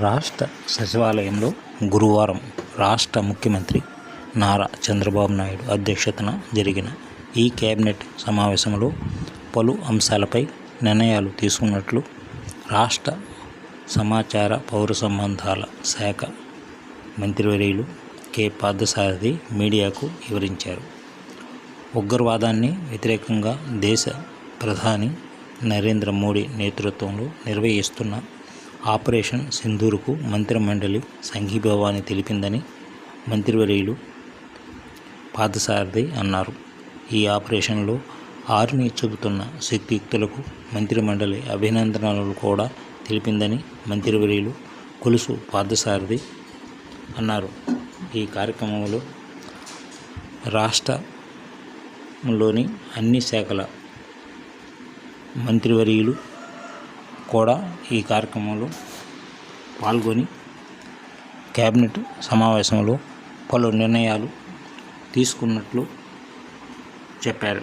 రాష్ట్ర సచివాలయంలో గురువారం రాష్ట్ర ముఖ్యమంత్రి నారా చంద్రబాబు నాయుడు అధ్యక్షతన జరిగిన ఈ కేబినెట్ సమావేశంలో పలు అంశాలపై నిర్ణయాలు తీసుకున్నట్లు రాష్ట్ర సమాచార పౌర సంబంధాల శాఖ మంత్రివర్యులు కె. పార్థసారథి మీడియాకు వివరించారు. ఉగ్రవాదాన్ని వ్యతిరేకంగా దేశ ప్రధాని నరేంద్ర మోడీ నేతృత్వంలో నిర్వహిస్తున్న ఆపరేషన్ సింధూరుకు మంత్రిమండలి సంఘీభావాన్ని తెలిపిందని మంత్రివర్యులు పార్థసారథి అన్నారు. ఈ ఆపరేషన్లో ఆరుని చూపుతున్న శక్తియుక్తులకు మంత్రిమండలి అభినందనలు కూడా తెలిపిందని మంత్రివర్యులు కొలుసు పార్థసారథి అన్నారు. ఈ కార్యక్రమంలో రాష్ట్రంలోని అన్ని శాఖల మంత్రివర్యులు కూడా ఈ కార్యక్రమంలో పాల్గొని కేబినెట్ సమావేశంలో పలు నిర్ణయాలు తీసుకున్నట్లు చెప్పారు.